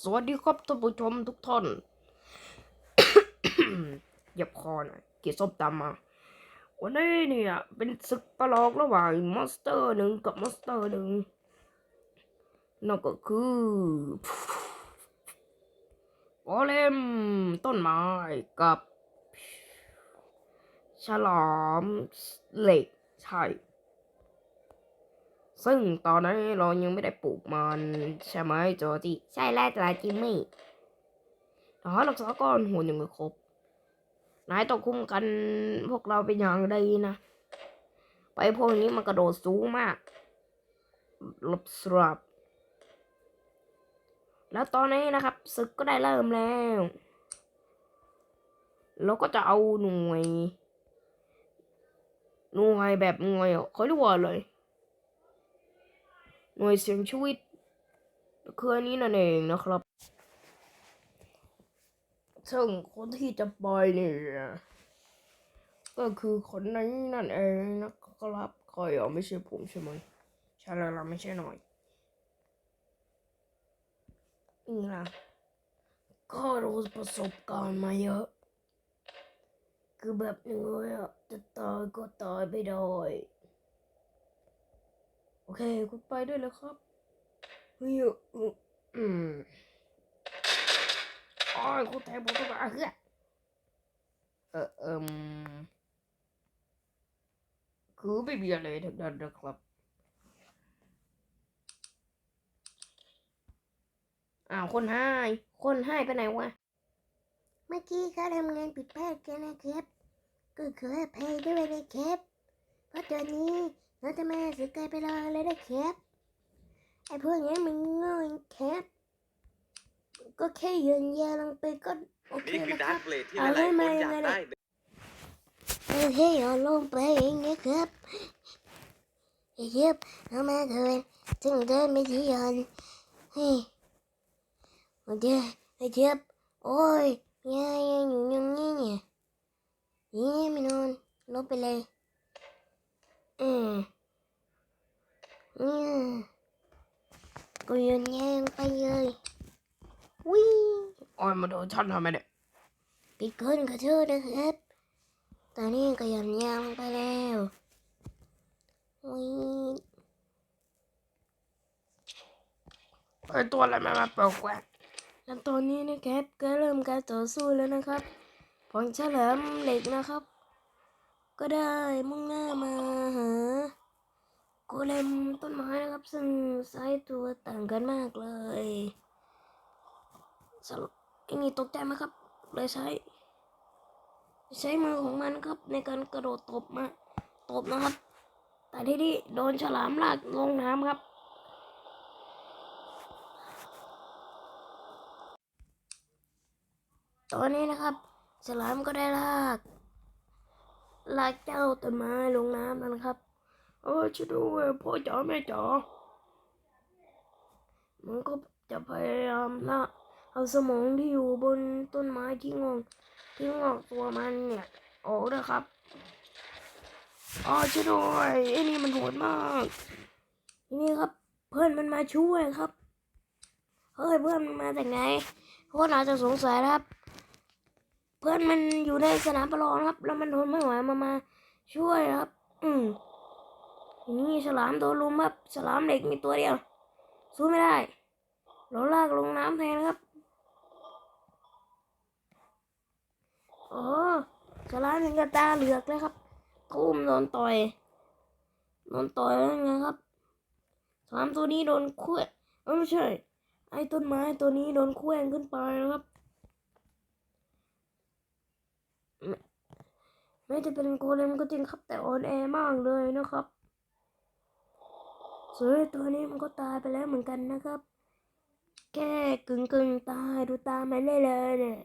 สวัสดีครับท่านผู้ชมทุกท่านหยียบคอหน่อยกินส้มตำมา วันนี้เนี่ย เป็นศึกประลองระหว่างมอนสเตอร์หนึ่งกับมอนสเตอร์หนึ่งนั่นก็คือโอลเลมต้นไม้กับ ฉลามเหล็กใช่ ซึ่งตอนนั้นเรายังไม่ได้ปลูกมันใช่ไหมโจจีใช่แล้วจ้ะจิมมี่แต่หารักษาก้อนหัวยังไม่ครบนายต้องคุ้มกันพวกเราเป็นอย่างดีนะ ไปพวกนี้มันกระโดดสูงมากหลบสลับ แล้วตอนนี้นะครับศึกก็ได้เริ่มแล้วเราก็จะเอาหน่วย หน่วยแบบหน่วยเขาเรียกว่าอะไร หน่วยเสียงชีวิตคืออันนี้นั่นเองนะครับ ซึ่งคนที่จะไปเนี่ยก็คือคนนี้นั่นเองนะครับใครอะไม่ใช่ผมใช่ไหมใช่แล้วล่ะไม่ใช่หน่อยนี่นะก็รู้ประสบการณ์มาเยอะ คือแบบหนึ่งเลยอะจะตายก็ตายไม่ได้ เคคุณไปด้วยแล้วครับเฮ้ยอืมอืมโอ้ยคุณแทงผมต้องมาเฮ้ยเออเอิมคือไม่มีอะไรทั้งนั้นนะครับอ้าวคนให้คนให้ไปไหนวะ เมื่อกี้เขาทำงานผิดพลาดกันนะครับ ก็ขออภัยด้วยนะครับ เพราะตอนนี้ เราจะมาสึกกลายไปรอเลยนะครับไอ้พวกนี้มันโง่ครับก็แค่โยนยาลงไปก็โอเคนี่คือแล้วคดารัร์บกเบลดที่หเอาลายๆให้คนมาอยากเลยได้เออให้โยนลงไปเองนะครับไอ้เย็บเอามาเถินถึงเดินไม่ที่โยนเฮ้ยโอเคไอ้เจ็บโอ้ยยายยังอยู่อย่างนี้เนี่ยนี่ไม่นอนลบไปเลยอืมอืม กูโยนยางไปเลยวิ่งโอ้ยมาโดนฉันทำไมเนี่ยปิดคนขอโทษนะครับ ตอนนี้ก็โยนยางลงไปแล้ววิ่งไอตัวอะไรมามาเปล่าแกวกแล้วตอนนี้นะครับก็เริ่มการต่อสู้แล้วนะครับของเฉลิมเหล็กนะครับ ก็ได้มุ่งหน้ามาหาโกเลมต้นไม้นะครับ ซึ่งไซส์ตัวต่างกันมากเลยสรุปไอ้นี่ตกใจไหมครับ เลยใช้ ใช้มือของมันครับ ในการกระโดดตบมาตบนะครับ แต่ที่นี่โดนฉลามลากลงน้ำครับตอนนี้นะครับ ฉลามก็ได้ลาก ลากเจ้าต้นไม้ลงน้ำนะครับ เออช่วยด้วยพ่อจ๋าแม่จ๋ามันก็จะพยายามละเอาสมองที่อยู่บนต้นไม้ที่งอกที่งอกตัวมันเนี่ยออกนะครับอ๋อช่วยด้วยไอ้นี่มันโหดมากทีนี่ครับ เพื่อนมันมาช่วยครับเฮ้ยเพื่อนมันมาจากไหนพวกเราจะสงสัยนะครับ เพื่อนมันอยู่ในสนามประลองครับ แล้วมันทนไม่ไหวมามาช่วยครับ อืม นี้ฉลามโดนลุมครับฉลามเหล็กมีตัวเดียวสู้ไม่ได้เราลากลงน้ำแทนครับโอ้ฉลามถึงกับตาเหลือกเลยครับทุ่มโดนต่อยโดนต่อยแล้วไงครับฉลามตัวนี้โดนคลื่อนเออไม่ใช่ไอ้ต้นไม้ตัวนี้โดนคลื่อนขึ้นไปนะครับไม่ได้เป็นโกเลมก็จริงครับแต่อ่อนแอมากเลยนะครับ ส่วนตัวนี้มันก็ตายไปแล้วเหมือนกันนะครับ แค่กึ่งกึ่งตายดูตามันได้เลยเนี่ย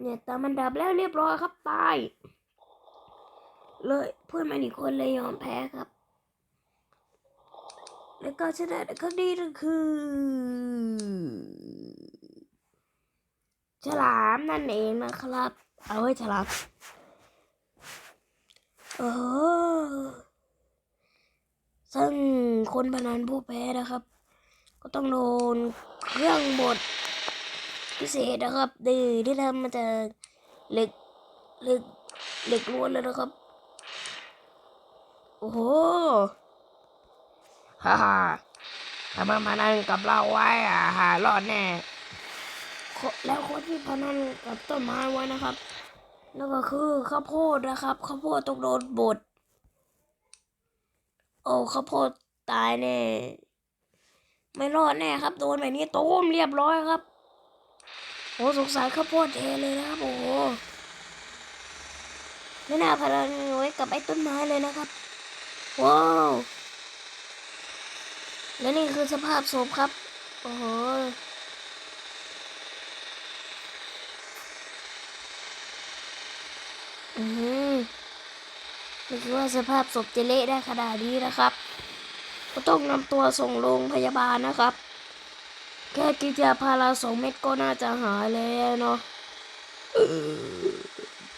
เนี่ยตามันดับแล้วเรียบร้อยครับตายเลยเพื่อนมันอีกคนเลยยอมแพ้ครับ แล้วก็ชนะครั้งนี้ก็คือ ฉลามนั่นเองนะครับ เอาไว้ฉลามโอ้ ซึ่งคนพนันผู้แพ้นะครับ ก็ต้องโดนหเครื่องบดพิเศษนะครับดีที่ทำมาจากเหล็กเหล็กเหล็กล้วนเลยนะครับ โอ้โหฮ่าฮ่าถ้ามันมานั่งกับเราไว้อะหารอดแน่แล้วคนที่พนันกับต้นไม้ไว้นะครับนั่นก็คือข้าวโพดนะครับข้าวโพดต้องโดนบด โอ้ข้าวโพดตายแน่ ไม่รอดแน่ครับ โดนแบบนี้ต้มเรียบร้อยครับโอ้สงสัยข้าวโพดเทเลยนะครับโอ้ไม่น่าพนันไว้กับไอ้ต้นไม้เลยนะครับว้าวและนี่คือสภาพศพครับ โอ้โหอืม ไม่คิดว่าสภาพศพจะเละได้ขนาดนี้นะครับ ก็ต้องนำตัวส่งโรงพยาบาลนะครับ แค่กินยาพาราสองเม็ดก็น่าจะหายแล้วเนาะ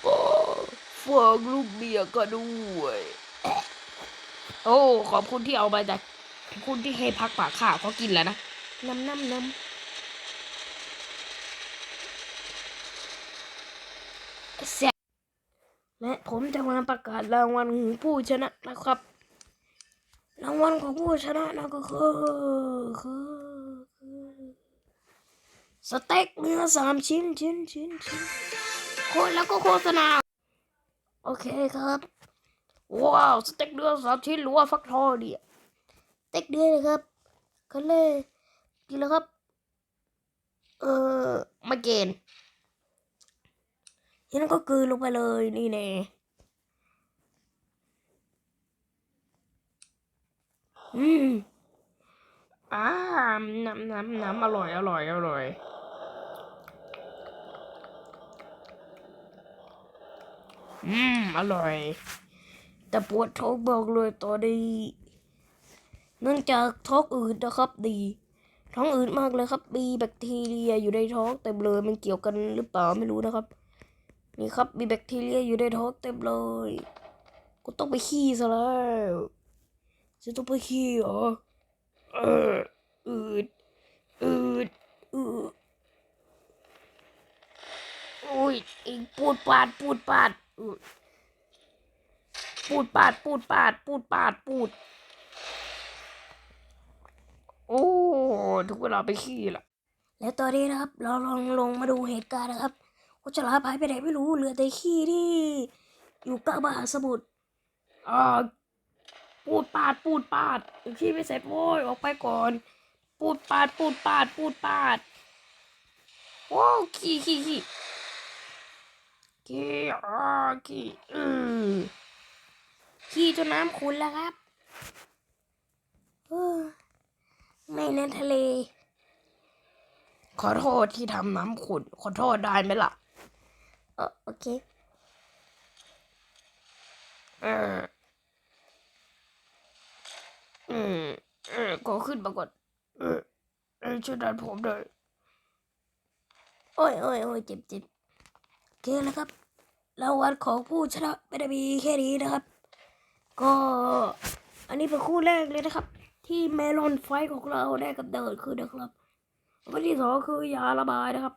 ก็ฝากลูกเมียก็ด้วย โอ้ ขอบคุณที่เอามาจากคุณที่ให้พักปากข้าวเขากินแล้วนะน้ำน้ำน้แซ่บำ และผมจะมาประกาศรางวัลของผู้ชนะนะครับ รางวัลของผู้ชนะนะก็คือคือคือสเต็กเนื้อสามชิ้นชิ้นชิ้นชิ้นโคนแล้วก็โฆษณา โอเคครับ ว้าวสเต็กเนื้อสามชิ้นหรือว่าฟักทองเนี่ยเต็กเดือนเลยครับกันเลยกินแล้วครับ เออมาเกณฑ์ นั้นก็กลืนลงไปเลยนี่แน่อืมอ่าน้ำน้ำน้ำอร่อย อร่อย อร่อย อืม อร่อย แต่ปวดท้องบอกเลยตอนนี้เนื่องจากท้องอืดนะครับดี ท้องอืดมากเลยครับ มีแบคทีเรียอยู่ในท้องเต็มเลยมันเกี่ยวกันหรือเปล่าไม่รู้นะครับ นี่ครับมีแบคทีเรียอยู่ในท้องเต็มเลยกูต้องไปขี้ซะแล้วจะต้องไปขี้เหรอเอออืดอืดอืออุ้ยอีกปูดปาดปูดปาดปูดปาดปูดปาดปูดปาดปูด โอ้ถึงเวลาไปขี้ละและตอนนี้นะครับ เราลองลงมาดูเหตุการณ์นะครับ ว่าฉลามหายไปไหนไม่รู้เหลือแต่ขี้ที่ อยู่กลางมหาสมุทรอ่าปูดปาดปูดปาดขี้ไม่เสร็จโว้ยออกไปก่อน ปูดปาดปูดปาดปูดปาดโอ้ขี้ขี้ขี้ขี้อ่าขี้อือขี้จนน้ำขุ่นแล้วครับเอ้อไม่ในทะเล ขอโทษที่ทำน้ำขุ่นขอโทษได้ไหมล่ะ โอเคเอออืมเออขอขึ้นมาก่อนเออเออช่วยดันผมหน่อยโอ้ยโอ้ยโอ้ยเจ็บเจ็บโอเคแล้วครับรางวัลของผู้ชนะไม่ได้มีแค่นี้นะครับ ก็อันนี้เป็นคู่แรกเลยนะครับ ที่เมลอนไฟของเราได้กับเดินขึ้นนะครับวันที่สองคือยาระบายนะครับ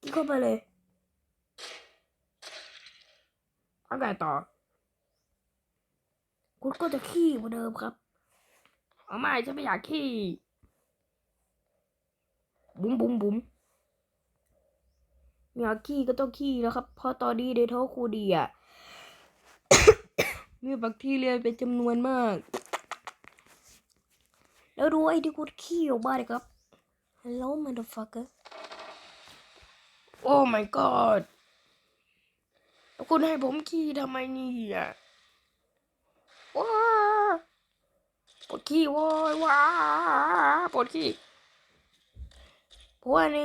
กินเข้าไปเลย เอาไงต่อ คุณก็จะขี้เหมือนเดิมครับเอาไม่ฉันไม่อยากขี้บุ้มบุ้มบุ้มอยากขี้ก็ต้องขี้แล้วครับเพราะตอนนี้ในท้องครูดีอะมีแบคทีเรียเป็นจำนวนมาก แล้วดูไอ้ที่คุณขี้ออกมาเลยครับ Hello motherfucker โอ้ my god แล้วคุณให้ผมขี้ทำไมนี่ยว้าปวดขี้โว้ยว้าปวดขี้เพราะว่าใน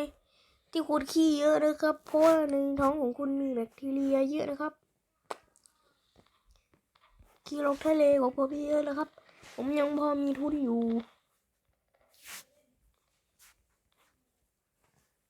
ที่คุณขี้เยอะนะครับ เพราะว่าในท้องของคุณมีแบคทีเรียเยอะนะครับขี้ลงทะเลของผมเยอะนะครับ ผมยังพอมีทุนอยู่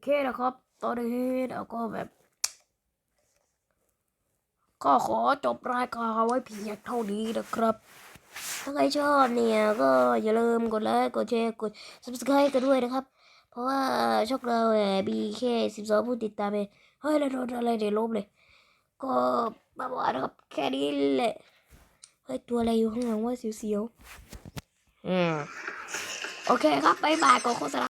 โอเคนะครับ ตอนนี้เราก็แบบ ก็ขอจบรายการไว้เพียงเท่านี้นะครับ ถ้าใครชอบเนี่ย ก็อย่าลืมกดไลค์กดแชร์กด subscribe กันด้วยนะครับ เพราะว่าช่องเราเนี่ยมีแค่สิบสองผู้ติดตามเองเฮ้ยแล้วโดนอะไรเดี๋ยวลบเลย ก็บ้าบอนะครับ แค่นี้แหละเฮ้ย ตัวอะไรอยู่ข้างหลังว่าเสียวๆอืมโอเคครับบ๊ายบายก่อนโฆษณา